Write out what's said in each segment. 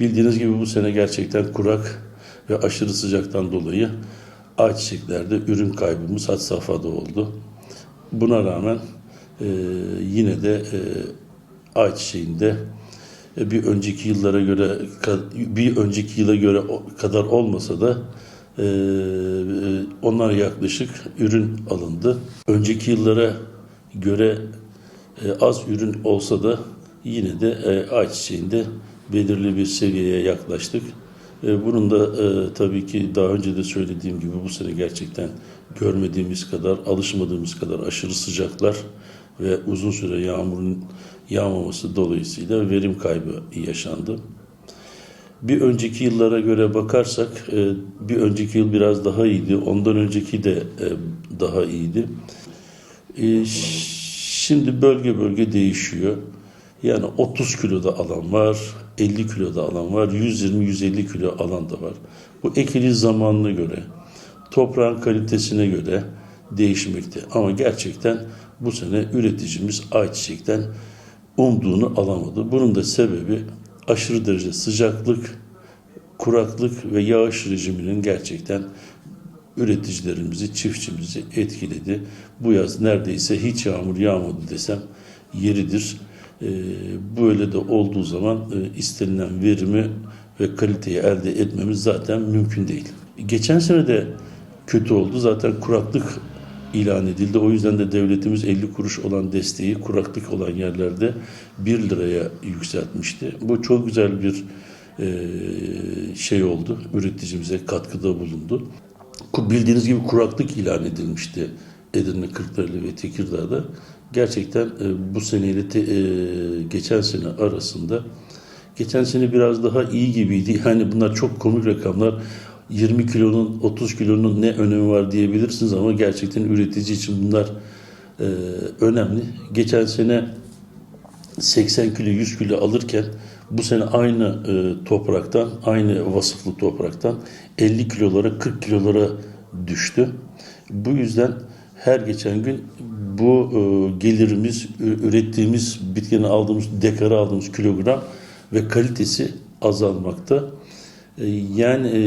Bildiğiniz gibi bu sene gerçekten kurak ve aşırı sıcaktan dolayı ayçiçeklerde ürün kaybımız had safhada oldu. Buna rağmen e, yine de e, ayçiçeğinde e, bir önceki yıllara göre bir önceki yıla göre kadar olmasa da e, e, onlar yaklaşık ürün alındı. Önceki yıllara göre e, az ürün olsa da yine de e, ayçiçeğinde belirli bir seviyeye yaklaştık. E, Bunun da e, tabii ki daha önce de söylediğim gibi bu sene gerçekten görmediğimiz kadar, alışmadığımız kadar aşırı sıcaklar ve uzun süre yağmurun yağmaması dolayısıyla verim kaybı yaşandı. Bir önceki yıllara göre bakarsak e, bir önceki yıl biraz daha iyiydi. Ondan önceki de e, daha iyiydi. E, Şimdi bölge bölge değişiyor. Yani 30 kiloda alan var, 50 kiloda alan var, 120-150 kilo alan da var. Bu ekili zamanına göre, toprağın kalitesine göre değişmekte. Ama gerçekten bu sene üreticimiz ayçiçekten umduğunu alamadı. Bunun da sebebi aşırı derece sıcaklık, kuraklık ve yağış rejiminin gerçekten üreticilerimizi, çiftçimizi etkiledi. Bu yaz neredeyse hiç yağmur yağmadı desem yeridir. Ee, böyle de olduğu zaman e, istenilen verimi ve kaliteyi elde etmemiz zaten mümkün değil. Geçen sene de kötü oldu. Zaten kuraklık ilan edildi. O yüzden de devletimiz 50 kuruş olan desteği kuraklık olan yerlerde 1 liraya yükseltmişti. Bu çok güzel bir e, şey oldu. Üreticimize katkıda bulundu. Bildiğiniz gibi kuraklık ilan edilmişti Edirne, Kırklareli ve Tekirdağ'da. Gerçekten e, bu seneyle te- e, geçen sene arasında geçen sene biraz daha iyi gibiydi. Yani bunlar çok komik rakamlar. 20 kilonun 30 kilonun ne önemi var diyebilirsiniz ama gerçekten üretici için bunlar e, önemli. Geçen sene 80 kilo 100 kilo alırken bu sene aynı e, topraktan aynı vasıflı topraktan 50 kilolara 40 kilolara düştü. Bu yüzden her geçen gün bu e, gelirimiz ürettiğimiz bitkinin aldığımız dekara aldığımız kilogram ve kalitesi azalmakta. E, Yani e,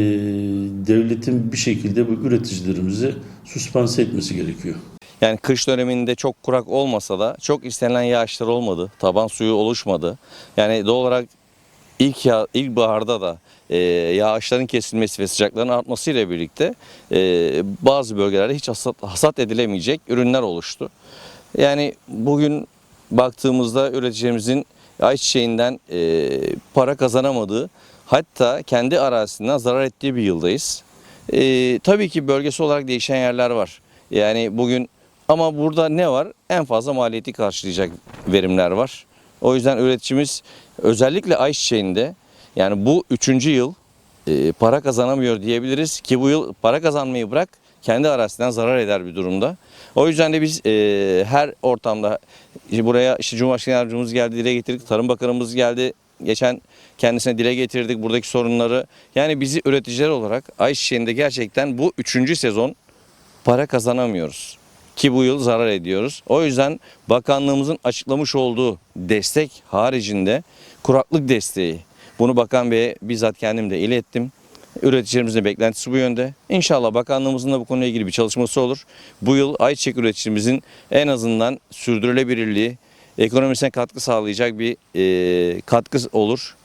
devletin bir şekilde bu üreticilerimizi süspanse etmesi gerekiyor. Yani kış döneminde çok kurak olmasa da çok istenilen yağışlar olmadı. Taban suyu oluşmadı. Yani doğal olarak ilk ya, ilkbaharda da e, yağışların kesilmesi ve sıcakların artmasıyla birlikte e, bazı bölgelerde hiç hasat, hasat edilemeyecek ürünler oluştu. Yani bugün baktığımızda üreticimizin ayçiçeğinden e, para kazanamadığı hatta kendi arazisinden zarar ettiği bir yıldayız. E, tabii ki bölgesi olarak değişen yerler var. Yani bugün ama burada ne var? En fazla maliyeti karşılayacak verimler var. O yüzden üreticimiz özellikle ayçiçeğinde yani bu üçüncü yıl e, para kazanamıyor diyebiliriz ki bu yıl para kazanmayı bırak kendi arasından zarar eder bir durumda. O yüzden de biz e, her ortamda işte buraya işte Cumhurbaşkanı Yardımcımız geldi dile getirdik, Tarım Bakanımız geldi geçen kendisine dile getirdik buradaki sorunları. Yani bizi üreticiler olarak ayçiçeğinde gerçekten bu üçüncü sezon para kazanamıyoruz. Ki bu yıl zarar ediyoruz. O yüzden bakanlığımızın açıklamış olduğu destek haricinde kuraklık desteği. Bunu Bakan Bey'e bizzat kendim de ilettim. Üreticilerimizin beklentisi bu yönde. İnşallah bakanlığımızın da bu konuyla ilgili bir çalışması olur. Bu yıl ayçiçek üreticimizin en azından sürdürülebilirliği, ekonomisine katkı sağlayacak bir e, katkı olur.